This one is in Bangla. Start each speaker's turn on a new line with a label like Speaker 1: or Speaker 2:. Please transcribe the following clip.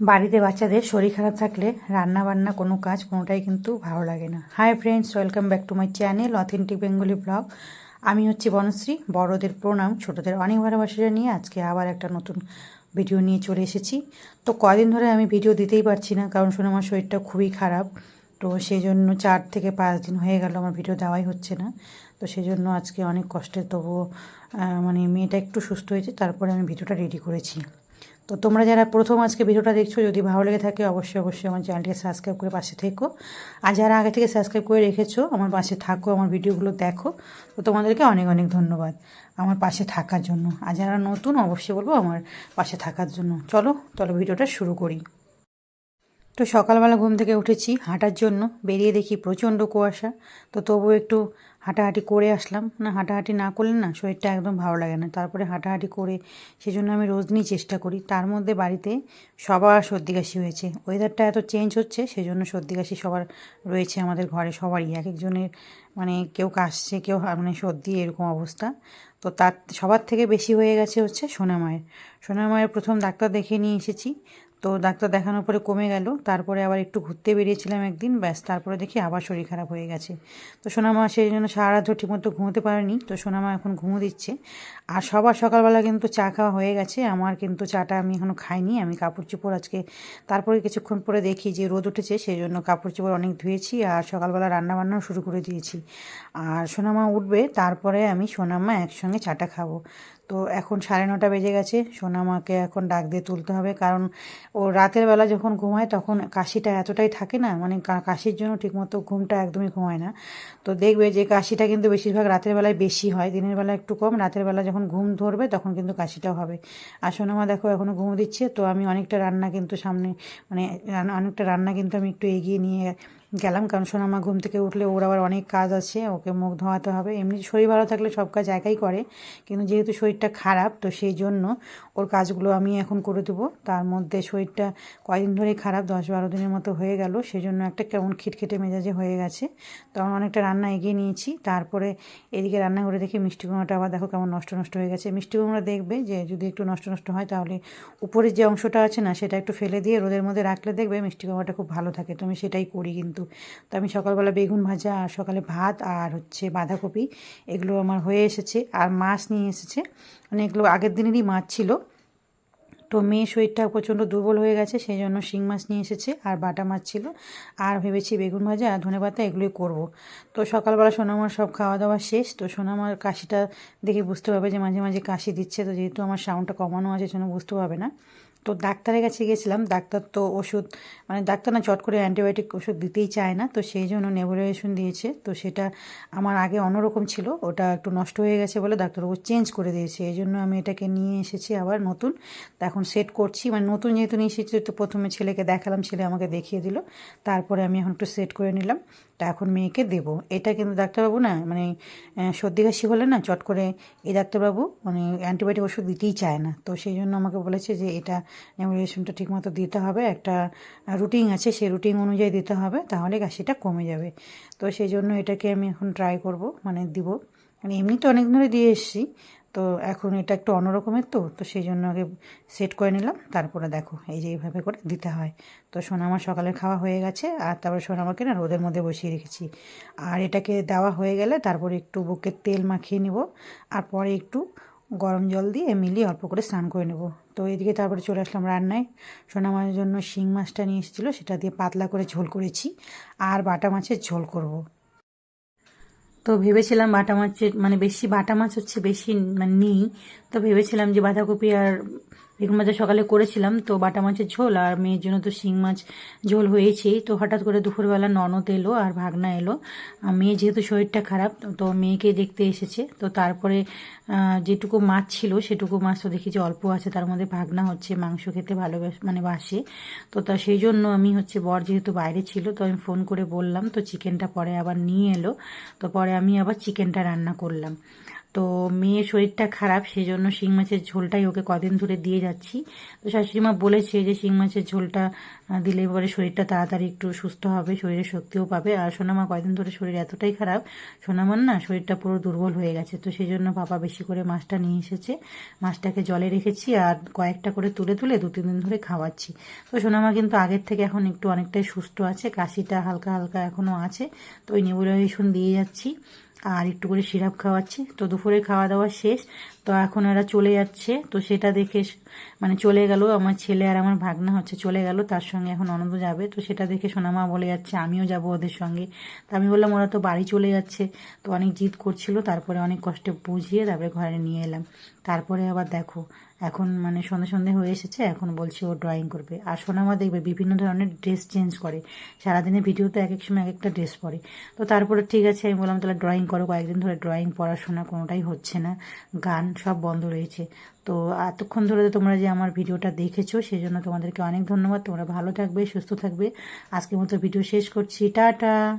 Speaker 1: বাড়িতে বাচ্চাদের শরীর খারাপ থাকলে রান্না বান্না কোনো কাজ কোনোটাই কিন্তু ভালো লাগে না। Hi friends welcome back to my channel authentic Bengali blog আমি হচ্ছি বনশ্রী, বড়দের প্রণাম, ছোটদের অনেক ভালোবাসা নিয়ে আজকে আবার একটা নতুন ভিডিও নিয়ে চলে এসেছি। তো কদিন ধরে আমি ভিডিও দিতেই পারছি না, কারণ শুনে আমার শরীরটা খুবই খারাপ। তো সেই জন্য চার থেকে পাঁচ দিন হয়ে গেল আমার ভিডিও দেওয়াই হচ্ছে না। তো সেই জন্য আজকে অনেক কষ্টে তবুও মানে মেয়েটা একটু সুস্থ হয়েছে, তারপরে আমি ভিডিওটা রেডি করেছি। তো তোমরা যারা প্রথম আজকে ভিডিওটা দেখছ, যদি ভালো লেগে থাকে অবশ্যই অবশ্যই আমার চ্যানেলটিকে সাবস্ক্রাইব করে পাশে থেকো। আর যারা আগে থেকে সাবস্ক্রাইব করে রেখেছো, আমার পাশে থাকো, আমার ভিডিওগুলো দেখো। তো তোমাদেরকে অনেক অনেক ধন্যবাদ আমার পাশে থাকার জন্য। আর যারা নতুন, অবশ্যই বলব আমার পাশে থাকার জন্য। চলো তাহলে ভিডিওটা শুরু করি। তো সকালবেলা ঘুম থেকে উঠেছি হাঁটার জন্য, বেরিয়ে দেখি প্রচণ্ড কুয়াশা। তো তবুও একটু হাঁটাহাঁটি করে আসলাম। না, হাঁটাহাঁটি না করলে না শরীরটা একদম ভালো লাগে না। তারপরে হাঁটাহাঁটি করে সেই জন্য আমি রোজ নিয়ে চেষ্টা করি। তার মধ্যে বাড়িতে সবার সর্দি কাশি হয়েছে। ওয়েদারটা এত চেঞ্জ হচ্ছে সেই জন্য সর্দি কাশি সবার রয়েছে আমাদের ঘরে সবারই। এক একজনের মানে কেউ কাশছে, কেউ মানে সর্দি এরকম অবস্থা। তো তার, সবার থেকে বেশি হয়ে গেছে হচ্ছে সোনামায়ের সোনামায়ের প্রথম ডাক্তার দেখে নিয়ে এসেছি। তো ডাক্তার দেখানোর পরে কমে গেল। তারপরে আবার একটু ঘুরতে বেরিয়েছিলাম একদিন। ব্যাস, তারপরে দেখি আবার শরীর খারাপ হয়ে গেছে। তো সোনামা সেই জন্য সারা রাত ঠিকমতো ঘুমোতে পারেনি। তো সোনামা এখন ঘুমো দিচ্ছে। আর সবার সকালবেলা কিন্তু চা খাওয়া হয়ে গেছে। আমার কিন্তু চাটা আমি এখনও খাইনি। আমি কাপড় চোপড় আজকে তারপরে কিছুক্ষণ পরে দেখি যে রোদ উঠেছে, সেই জন্য কাপড় চোপড় অনেক ধুয়েছি আর সকালবেলা রান্না বান্নাও শুরু করে দিয়েছি। আর সোনামা উঠবে, তারপরে আমি সোনামা একসঙ্গে চাটা খাব। তো এখন সাড়ে নটা বেজে গেছে। সোনামাকে এখন ডাক দিয়ে তুলতে হবে। কারণ ও রাতের বেলা যখন ঘুমায় তখন কাশিটা এতটাই থাকে না মানে কাশির জন্য ঠিকমতো ঘুমটা একদমই ঘুমায় না। তো দেখবে যে কাশিটা কিন্তু বেশিরভাগ রাতের বেলায় বেশি হয়। দিনের বেলা একটু কম, রাতের বেলা যখন ঘুম ধরবে তখন কিন্তু কাশিটাও হবে। আর সোনামা দেখো এখনও ঘুম দিচ্ছে। তো আমি অনেকটা রান্না কিন্তু সামনে মানে অনেকটা রান্না কিন্তু আমি একটু এগিয়ে নিয়ে গেলাম, কারণ সোনামা ঘুম থেকে উঠলে ওর আবার অনেক কাজ আছে, ওকে মুখ ধোয়াতে হবে। এমনি শরীর ভালো থাকলে সব কাজ একাই করে, কিন্তু যেহেতু শরীরটা খারাপ, তো সেই জন্য ওর কাজগুলো আমি এখন করে দেবো। তার মধ্যে শরীরটা কয়েকদিন ধরেই খারাপ, দশ বারো দিনের মতো হয়ে গেল, সেই জন্য একটা কেমন খিটখিটে মেজাজে হয়ে গেছে। তো আমি অনেকটা রান্না এগিয়ে নিয়েছি, তারপরে এদিকে রান্না করে দেখি মিষ্টি কুমড়াটা আবার দেখো কেমন নষ্ট নষ্ট হয়ে গেছে। মিষ্টি কুমড়া দেখবে যে, যদি একটু নষ্ট নষ্ট হয়, তাহলে উপরের যে অংশটা আছে না, সেটা একটু ফেলে দিয়ে রোদের মধ্যে রাখলে দেখবে মিষ্টি কুমড়াটা খুব ভালো থাকে। তো আমি সেটাই করি কিন্তু। তো আমি সকালবেলা বেগুন ভাজা আর সকালে ভাত আর হচ্ছে বাঁধাকপি, এগুলো আমার হয়ে এসেছে। আর মাছ নিয়ে এসেছে। মানে এগুলো আগের দিনেরই মাছ ছিল। তো মেয়ে শরীরটা প্রচণ্ড দুর্বল হয়ে গেছে সেই জন্য শিং মাছ নিয়ে এসেছে আর বাটা মাছ ছিল। আর ভেবেছি বেগুন ভাজা আর ধনে পাতা এগুলোই করব। তো সকালবেলা সোনামার সব খাওয়া দাওয়া শেষ। তো সোনামার কাশিটা দেখে বুঝতে পারবে যে মাঝে মাঝে কাশি দিচ্ছে। তো যেহেতু আমার সাউন্ডটা কমানো আছে, সেজন্য বুঝতে পারবে না। তো ডাক্তারের কাছে গেছিলাম, ডাক্তার তো ওষুধ মানে ডাক্তার না চট করে অ্যান্টিবায়োটিক ওষুধ দিতেই চায় না, তো সেই জন্য নেবুলাইজেশন দিয়েছে, তো সেটা আমার আগে অন্যরকম ছিল, ওটা একটু নষ্ট হয়ে গেছে বলে ডাক্তারবাবু চেঞ্জ করে দিয়েছে, এই জন্য আমি এটাকে নিয়ে এসেছি আবার নতুন, তো এখন সেট করছি মানে নতুন যেহেতু নিয়ে এসেছি, তো প্রথমে ছেলেকে দেখালাম, ছেলে আমাকে দেখিয়ে দিল, তারপরে আমি এখন একটু সেট করে নিলাম, তা এখন মেয়েকে দেবো, এটা কিন্তু ডাক্তারবাবু না মানে সর্দি কাশি হলে না চট করে এই ডাক্তারবাবু মানে অ্যান্টিবায়োটিক ওষুধ দিতেই চায় না, তো সেই জন্য আমাকে বলেছে যে এটা নেবুলাইজেশনটা ঠিকমতো দিতে হবে। একটা রুটিন আছে, সেই রুটিন অনুযায়ী দিতে হবে, তাহলে কাশিটা কমে যাবে। তো সেই জন্য এটাকে আমি এখন ট্রাই করব মানে দিব। মানে এমনি তো অনেক ধরে দিয়ে এসেছি, তো এখন এটা একটু অন্যরকমের তো তো সেই জন্য আগে সেট করে নিলাম, তারপরে দেখো, এই যে এইভাবে করে দিতে হয়। তো সোনামা সকালের খাওয়া হয়ে গেছে, আর তারপরে সোনামাকে না রোদের মধ্যে বসিয়ে রেখেছি। আর এটাকে দেওয়া হয়ে গেলে তারপরে একটু বুকের তেল মাখিয়ে নেব, আর পরে একটু গরম জল দিয়ে মিলিয়ে অল্প করে স্নান করে নেব তো এদিকে তারপরে চলে আসলাম রান্নায় সোনা মাছের জন্য শিং মাছটা নিয়ে এসেছিল, সেটা দিয়ে পাতলা করে ঝোল করেছি আর বাটা মাছের ঝোল করব। তো ভেবেছিলাম বাটা মাছের মানে বেশি বাটা মাছ হচ্ছে বেশি মানে নেই, তো ভেবেছিলাম যে বাঁধাকপি আর বেগুন ভাজা সকালে করেছিলাম, তো বাটা মাছের ঝোল আর মেয়ের জন্য তো শিং মাছ ঝোল হয়েছেই। তো হঠাৎ করে দুপুরবেলা ননদ এলো আর ভাগনা এলো। মেয়ে যেহেতু শরীরটা খারাপ, তো মেয়েকে দেখতে এসেছে। তো তারপরে যেটুকু মাছ ছিল সেটুকু মাছ তো দেখি যে অল্প আছে, তার মধ্যে ভাগনা হচ্ছে, মাংস খেতে ভালোবাস মানে বাসে। তো তা সেই জন্য আমি হচ্ছে বর যেহেতু বাইরে ছিল, তো আমি ফোন করে বললাম, তো চিকেনটা পরে আবার নিয়ে এলো। তো পরে আমি আবার চিকেনটা রান্না করলাম। তো মেয়ের শরীরটা খারাপ সেই জন্য শিং মাছের ঝোলটাই ওকে কদিন ধরে দিয়ে যাচ্ছি। তো শাশুড়ি মা বলেছে যে শিং মাছের ঝোলটা দিলে পরে শরীরটা তাড়াতাড়ি একটু সুস্থ হবে, শরীরে শক্তিও পাবে। আর সোনামা কয়দিন ধরে শরীর এতটাই খারাপ, সোনামার না শরীরটা পুরো দুর্বল হয়ে গেছে। তো সেই জন্য বাবা বেশি করে মাছটা নিয়ে এসেছে। মাছটাকে জলে রেখেছি আর কয়েকটা করে তুলে তুলে দু, তিন দিন ধরে খাওয়াচ্ছি। তো সোনামা কিন্তু আগের থেকে এখন একটু অনেকটাই সুস্থ আছে, কাশিটা হালকা হালকা এখনও আছে। তো ওই নেবুলাইজেশন দিয়ে যাচ্ছি। আর একটু করে সিরাপ খাওয়াচ্ছি। তো দুপুরে খাওয়া দাওয়া শেষ। তো এখন এরা চলে যাচ্ছে। তো সেটা দেখে মানে চলে গেল আমার ছেলে আর আমার ভাগনা হচ্ছে চলে গেল। তার সঙ্গে এখন অনন্ত যাবে। তো সেটা দেখে সোনামা বলে যাচ্ছে, আমিও যাব ওদের সঙ্গে। তো আমি বললাম, ওরা তো বাড়ি চলে যাচ্ছে। তো অনেক জিদ করছিল। তারপরে অনেক কষ্টে বুঝিয়ে তারপরে ঘরে নিয়ে এলাম। তারপরে আবার দেখো, এখন মানে সন্ধে সন্ধে হয়ে এসেছে, এখন বলছে ও ড্রয়িং করবে। আর সোনামা দেখবে বিভিন্ন ধরনের ড্রেস চেঞ্জ করে। সারাদিনে ভিডিওতে এক এক সময় এক একটা ড্রেস পরে। তো তারপরে ঠিক আছে, আমি বললাম তাহলে ড্রয়িং করো, কয়েকদিন ধরে ড্রয়িং পড়াশোনা কোনোটাই হচ্ছে না। গান সব বন্ধ রয়েছে। তো এতক্ষণ ধরে তোমরা যে আমার ভিডিওটা দেখেছ সেই জন্য তোমাদেরকে অনেক ধন্যবাদ। তোমরা ভালো থাকবে, সুস্থ থাকবে। আজকের মতো ভিডিও শেষ করছি। টাটা!